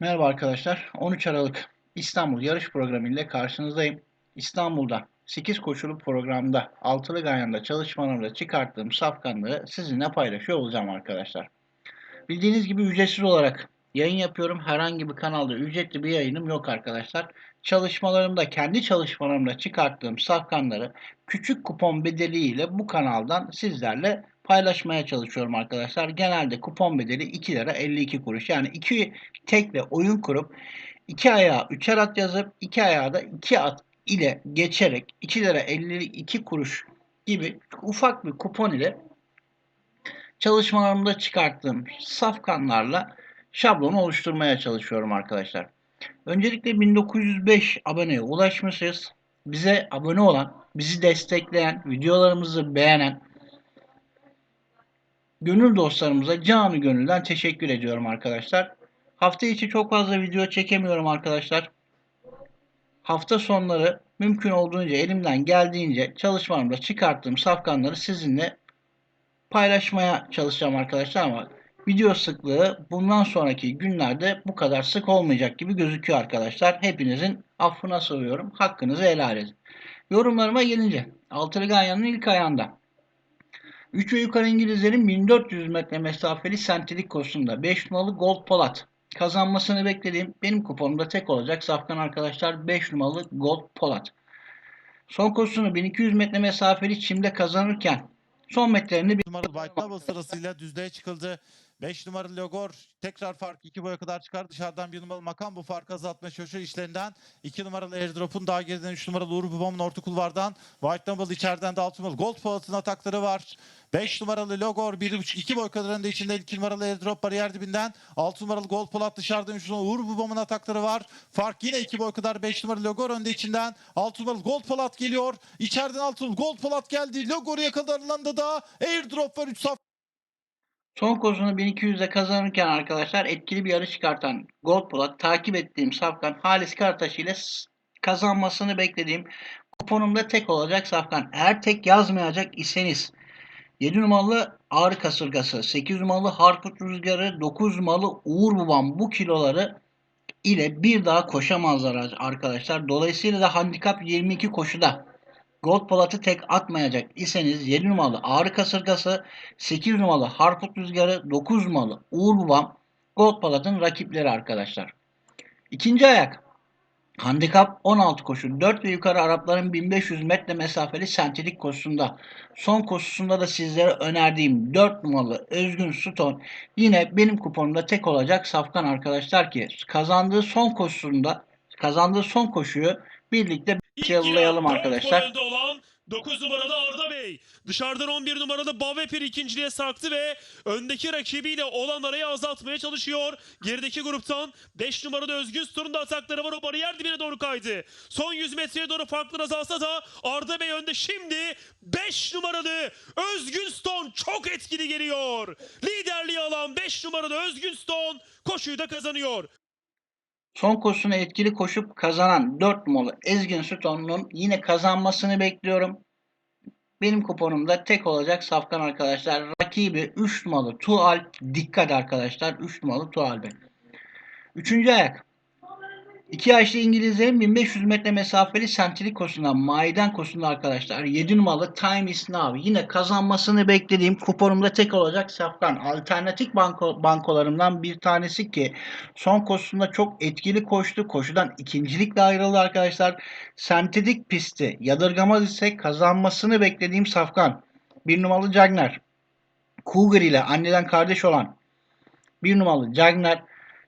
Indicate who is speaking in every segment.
Speaker 1: Merhaba arkadaşlar. 13 Aralık İstanbul yarış programı ile karşınızdayım. İstanbul'da 8 koşulu programda altılı gayanda çalışmalarımda çıkarttığım safkanları sizinle paylaşıyor olacağım arkadaşlar. Bildiğiniz gibi ücretsiz olarak yayın yapıyorum. Herhangi bir kanalda ücretli bir yayınım yok arkadaşlar. Çalışmalarımda, kendi çalışmalarımda çıkarttığım safkanları küçük kupon bedeliyle bu kanaldan sizlerle paylaşmaya çalışıyorum arkadaşlar. Genelde kupon bedeli 2 lira 52 kuruş. Yani 2 tekle oyun kurup 2 ayağa 3'er at yazıp 2 ayağa da 2 at ile geçerek 2 lira 52 kuruş gibi ufak bir kupon ile çalışmalarımda çıkarttığım safkanlarla şablonu oluşturmaya çalışıyorum arkadaşlar. Öncelikle 1905 aboneye ulaşmışız. Bize abone olan, bizi destekleyen, videolarımızı beğenen gönül dostlarımıza canı gönülden teşekkür ediyorum arkadaşlar. Hafta içi çok fazla video çekemiyorum arkadaşlar. Hafta sonları mümkün olduğunca elimden geldiğince çalışmalarımda çıkarttığım safkanları sizinle paylaşmaya çalışacağım arkadaşlar ama video sıklığı bundan sonraki günlerde bu kadar sık olmayacak gibi gözüküyor arkadaşlar. Hepinizin affına sığıyorum. Hakkınızı helal edin. Yorumlarıma gelince Altılı Ganyan'ın ilk ayağında 3 ve yukarı İngilizlerin 1400 metre mesafeli sentilik koşusunda 5 numaralı Gold Polat kazanmasını beklediğim benim kuponumda tek olacak safkan arkadaşlar 5 numaralı Gold Polat. Son koşusunu 1200 metre mesafeli çimde kazanırken son metrelerini
Speaker 2: numaralı White Double sırasıyla düzlüğe çıkıldı. 5 numaralı Logor tekrar fark 2 boya kadar çıkar. Dışarıdan 1 numaralı Makam bu farkı azaltmaya çalışıyor işlerinden. 2 numaralı Airdrop'un daha geriden 3 numaralı Uğur Babam'ın orta kulvardan. White Double içeriden de 6 numaralı Gold Polat'ın atakları var. 5 numaralı Logor 1.5 2 boy kadarında içinde 2 numaralı Airdrop bariyer dibinden. 6 numaralı Gold Polat dışarıdan 3 numaralı Uğur Babam'ın atakları var. Fark yine 2 boy kadar 5 numaralı Logor önde içinden. 6 numaralı Gold Polat geliyor. İçeriden 6 numaralı Gold Polat geldi. Logor'u yakaladılarında da Airdrop var 3 saf
Speaker 1: Son koşusunu 1200'de kazanırken arkadaşlar etkili bir yarış çıkartan Gold Polat takip ettiğim Safkan Halis Kartaş ile kazanmasını beklediğim kuponumda tek olacak Safkan. Eğer tek yazmayacak iseniz 7 numaralı Ağrı Kasırgası, 8 numaralı Harput Rüzgarı, 9 numaralı Uğur Babam bu kiloları ile bir daha koşamazlar arkadaşlar. Dolayısıyla da handikap 22 koşuda Gold Polat'ı tek atmayacak iseniz 7 numaralı Ağrı Kasırgası, 8 numaralı Harput Rüzgarı, 9 numaralı Uğur Babam Gold Polat'ın rakipleri arkadaşlar. İkinci ayak. Handikap 16 koşu. 4 ve yukarı Arapların 1500 metre mesafeli sentilik koşusunda. Son koşusunda da sizlere önerdiğim 4 numaralı Özgün Suton yine benim kuponumda tek olacak safkan arkadaşlar ki kazandığı son koşusunda kazandığı son koşuyu birlikte
Speaker 3: Giren
Speaker 1: arkadaşlar.
Speaker 3: olan 9 numaralı Arda Bey. Dışarıdan 11 numaralı Bavepir ikinciliğe sarktı ve öndeki rakibiyle olan arayı azaltmaya çalışıyor. Gerideki gruptan 5 numaralı Özgün Stor'un da atakları var. O bariyer dibine doğru kaydı. Son 100 metreye doğru farklar azalsa da Arda Bey önde şimdi 5 numaralı Özgün Stone çok etkili geliyor. Liderliği alan 5 numaralı Özgün Stone koşuyu da kazanıyor.
Speaker 1: Son koşusunu etkili koşup kazanan 4 numaralı Ezgin Süton'un yine kazanmasını bekliyorum. Benim kuponumda tek olacak safkan arkadaşlar. Rakibi 3 numaralı Tual. Dikkat arkadaşlar 3 numaralı Tual Bey. Üçüncü ayak. 2 yaşlı İngilizlerin 1500 metre mesafeli sentilik koşusunda, maiden koşusunda arkadaşlar 7 numaralı Time is Now yine kazanmasını beklediğim kuponumda tek olacak Safkan. Alternatif banko, bankolarımdan bir tanesi ki son koşusunda çok etkili koştu. Koşudan ikincilikle ayrıldı arkadaşlar. Sentetik pisti yadırgamaz ise kazanmasını beklediğim Safkan. 1 numaralı Jagner. Cougar ile anneden kardeş olan 1 numaralı Jagner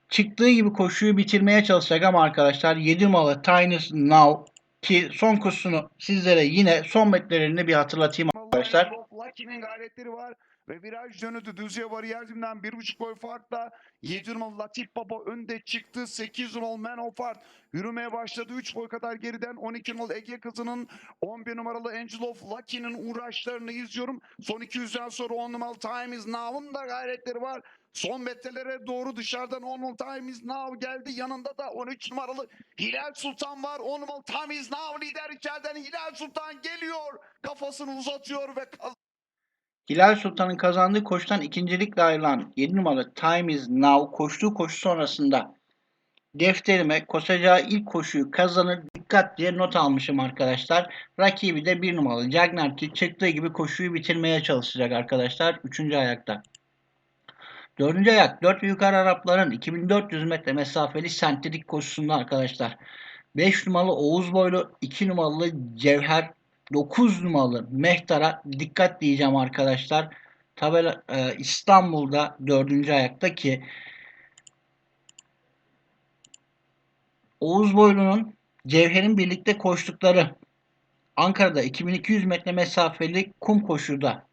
Speaker 1: çıktığı gibi koşuyu bitirmeye çalışacak ama arkadaşlar 7 numaralı Tynus Now ki son koşusunu sizlere yine son metrelerini bir hatırlatayım arkadaşlar.
Speaker 4: Lucky'nin gayretleri var ve viraj dönüdü. Düzce bariyer dibinden bir buçuk boy farkla 7 numaralı Latif Baba önde çıktı. 8 numaralı Man of Art yürümeye başladı. 3 boy kadar geriden 12 numaralı Ege kızının 11 numaralı Angel of Lucky'nin uğraşlarını izliyorum. Son 200'den sonra 10 numaralı Time is Now'ın da gayretleri var. Son metrelere doğru dışarıdan 10 numaralı Time is Now geldi. Yanında da 13 numaralı Hilal Sultan var. 10 numaralı Time is Now lider içeriden Hilal Sultan geliyor. Kafasını uzatıyor ve
Speaker 1: Hilal Sultan'ın kazandığı koşudan ikincilikle ayrılan 7 numaralı Time is Now koştuğu koşu sonrasında defterime koşacağı ilk koşuyu kazanır dikkat diye not almışım arkadaşlar. Rakibi de bir numaralı Jagner ki çıktığı gibi koşuyu bitirmeye çalışacak arkadaşlar. Üçüncü ayakta. Dördüncü ayak 4 ve yukarı Arapların 2400 metre mesafeli sentetik koşusunda arkadaşlar. 5 numaralı Oğuz Boylu, 2 numaralı Cevher, 9 numaralı Mehtar'a dikkat diyeceğim arkadaşlar. Tabela e, İstanbul'da 4. ayakta ki Oğuz Boylu'nun Cevher'in birlikte koştukları Ankara'da 2200 metre mesafeli kum koşuda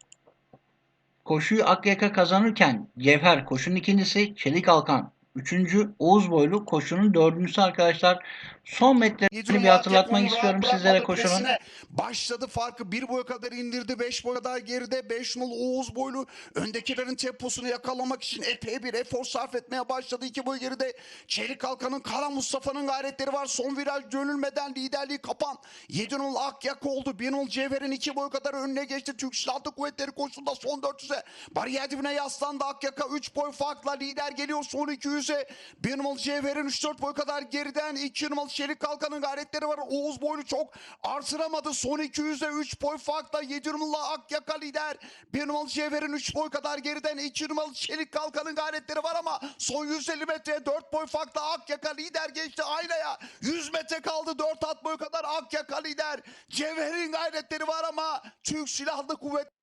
Speaker 1: koşuyu Akyaka kazanırken Cevher koşunun ikincisi, Çelik Alkan üçüncü, Oğuz Boylu koşunun dördüncüsü arkadaşlar. Son metreleri bir hatırlatmak istiyorum sizlere koşunun.
Speaker 4: Başladı farkı bir boy kadar indirdi. Beş boy kadar geride. Beş nol Oğuz boylu öndekilerin temposunu yakalamak için epey bir efor sarf etmeye başladı. İki boy geride Çelik Halkan'ın Kara Mustafa'nın gayretleri var. Son viraj dönülmeden liderliği kapan. 7 nol Akyak oldu. 1 nol Cevher'in iki boy kadar önüne geçti. Türk Silahlı Kuvvetleri koşusunda son 400'e. Bariyer dibine yaslandı Akyak'a 3 boy farkla lider geliyor son 200'e. 1 numaralı Cevher'in 3-4 boy kadar geriden 2 numaralı Çelik Kalkan'ın gayretleri var. Oğuz boylu çok artıramadı. Son 200'e 3 boy farkla 7 numaralı Akyaka lider. 1 numaralı Cevher'in 3 boy kadar geriden 2 numaralı Çelik Kalkan'ın gayretleri var ama son 150 metreye 4 boy farkla Akyaka lider geçti aynaya. 100 metre kaldı 4 at boy kadar Akyaka lider. Cevher'in gayretleri var ama Türk Silahlı Kuvvet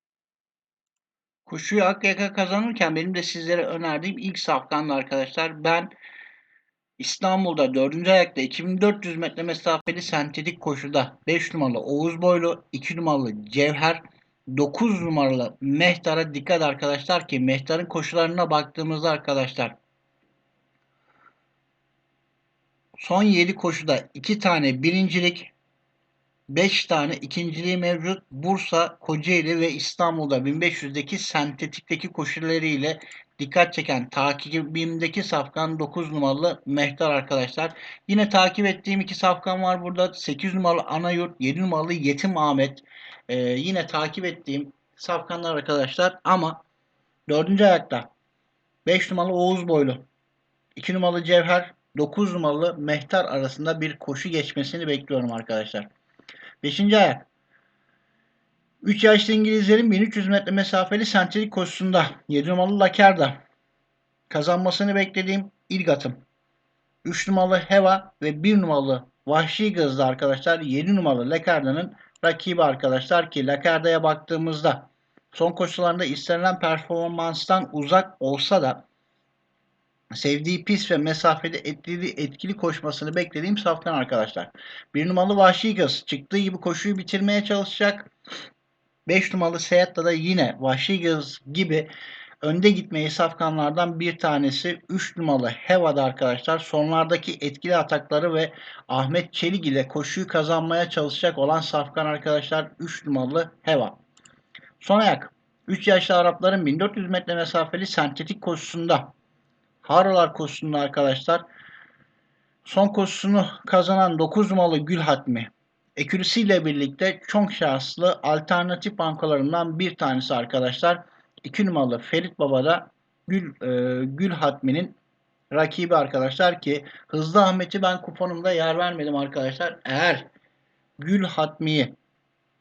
Speaker 1: Koşuyu Akyaka kazanırken benim de sizlere önerdiğim ilk safkandı arkadaşlar. Ben İstanbul'da 4. ayakta 2400 metre mesafeli sentetik koşuda 5 numaralı Oğuz Boylu, 2 numaralı Cevher, 9 numaralı Mehtar'a dikkat arkadaşlar ki Mehtar'ın koşularına baktığımızda arkadaşlar son 7 koşuda 2 tane birincilik 5 tane ikinciliği mevcut. Bursa, Kocaeli ve İstanbul'da 1500'deki sentetikteki koşulları ile dikkat çeken takibimdeki safkan 9 numaralı Mehtar arkadaşlar. Yine takip ettiğim iki safkan var burada. 8 numaralı Anayurt, 7 numaralı Yetim Ahmet. Ee, yine takip ettiğim safkanlar arkadaşlar. Ama 4. ayakta 5 numaralı Oğuz Boylu, 2 numaralı Cevher, 9 numaralı Mehtar arasında bir koşu geçmesini bekliyorum arkadaşlar. 5. ayak. 3 yaşlı İngilizlerin 1300 metre mesafeli sentetik koşusunda 7 numaralı Lakerda kazanmasını beklediğim ilk atım. 3 numaralı Heva ve 1 numaralı Vahşi Gız'da arkadaşlar 7 numaralı Lakerda'nın rakibi arkadaşlar ki Lakerda'ya baktığımızda son koşularında istenilen performanstan uzak olsa da sevdiği pis ve mesafede etkili, etkili koşmasını beklediğim safkan arkadaşlar. Bir numaralı Vahşi Gaz çıktığı gibi koşuyu bitirmeye çalışacak. 5 numaralı Seyahat'ta da yine Vahşi Gaz gibi önde gitmeyi safkanlardan bir tanesi 3 numaralı Heva'da arkadaşlar. Sonlardaki etkili atakları ve Ahmet Çelik ile koşuyu kazanmaya çalışacak olan safkan arkadaşlar 3 numaralı Heva. Son ayak. 3 yaşlı Arapların 1400 metre mesafeli sentetik koşusunda Harılar koşusunda arkadaşlar son koşusunu kazanan 9 numaralı Gül Hatmi ekürisiyle birlikte çok şanslı alternatif bankalarından bir tanesi arkadaşlar. 2 numaralı Ferit Baba da Gül, e, Gül Hatmi'nin rakibi arkadaşlar ki Hızlı Ahmet'i ben kuponumda yer vermedim arkadaşlar. Eğer Gül Hatmi'yi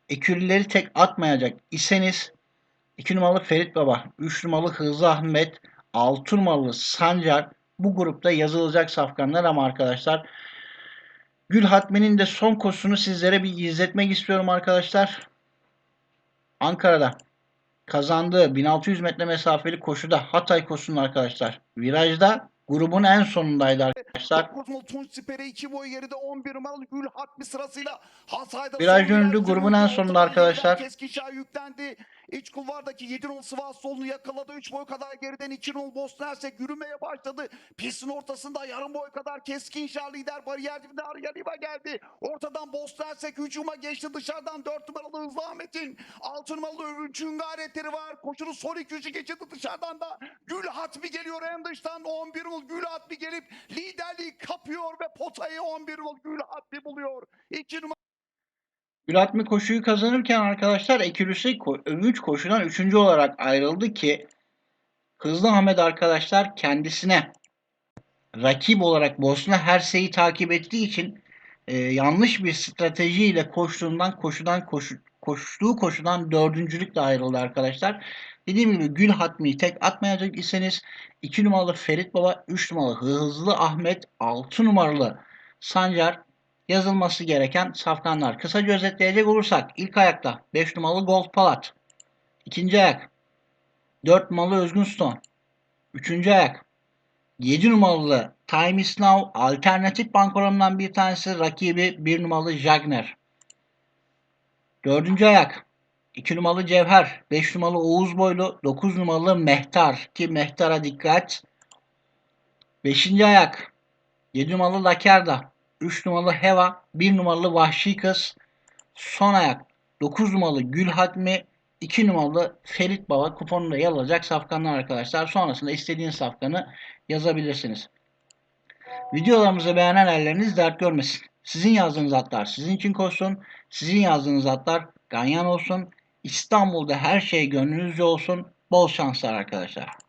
Speaker 1: ekürüleri tek atmayacak iseniz 2 numaralı Ferit Baba, 3 numaralı Hızlı Ahmet, 6 numaralı Sancar bu grupta yazılacak safkanlar ama arkadaşlar Gül Hatmi'nin de son koşusunu sizlere bir izletmek istiyorum arkadaşlar. Ankara'da kazandığı 1600 metre mesafeli koşuda Hatay koşusunda arkadaşlar. Virajda grubun en sonundaydı arkadaşlar.
Speaker 4: 9 nol Tunç Siper'e 2 boy geride 11 numaralı Gül Hatmi sırasıyla Hatay'da
Speaker 1: Viraj
Speaker 4: viraj
Speaker 1: grubun en sonunda arkadaşlar.
Speaker 4: Keskişah yüklendi. İç kulvardaki 7 nol Sivas solunu yakaladı. 3 boy kadar geriden 2 nol Bosna Hersek yürümeye başladı. Pistin ortasında yarım boy kadar Keskinşah lider bariyer dibinde Arya Liva geldi. Ortadan Bosna Hersek hücuma geçti. Dışarıdan 4 numaralı Hızlı Ahmet'in 6 numaralı Övünç'ün gayretleri var. Koşunun son 200'ü geçirdi dışarıdan da. Gül Hatmi geliyor en dıştan 11 nol Gül Hatmi gelip liderliği kapıyor ve potayı 11 nol Gül Hatmi buluyor. 2 numaralı
Speaker 1: Gül Hatmi koşuyu kazanırken arkadaşlar ekürüsü 3 koşudan 3. olarak ayrıldı ki Hızlı Ahmet arkadaşlar kendisine rakip olarak Bosna Hersey'i takip ettiği için e, yanlış bir stratejiyle koştuğundan koşudan koşu, koştuğu koşudan dördüncülükle ayrıldı arkadaşlar. Dediğim gibi Gül Hatmi'yi tek atmayacak iseniz 2 numaralı Ferit Baba, 3 numaralı Hızlı Ahmet, 6 numaralı Sancar yazılması gereken safkanlar. Kısaca özetleyecek olursak ilk ayakta 5 numaralı Gold Palat, ikinci ayak 4 numaralı Özgün Stone, üçüncü ayak 7 numaralı Time is Now alternatif bankolarından bir tanesi rakibi 1 numaralı Jagner. Dördüncü ayak 2 numaralı Cevher, 5 numaralı Oğuz Boylu, 9 numaralı Mehtar ki Mehtar'a dikkat. 5. ayak 7 numaralı Lakerda, 3 numaralı Heva, 1 numaralı Vahşi Kız. Son ayak 9 numaralı Gül Hatmi, 2 numaralı Ferit Baba kuponunda yer alacak safkanlar arkadaşlar. Sonrasında istediğiniz safkanı yazabilirsiniz. Videolarımızı beğenen elleriniz dert görmesin. Sizin yazdığınız atlar sizin için koşsun. Sizin yazdığınız atlar ganyan olsun. İstanbul'da her şey gönlünüzce olsun. Bol şanslar arkadaşlar.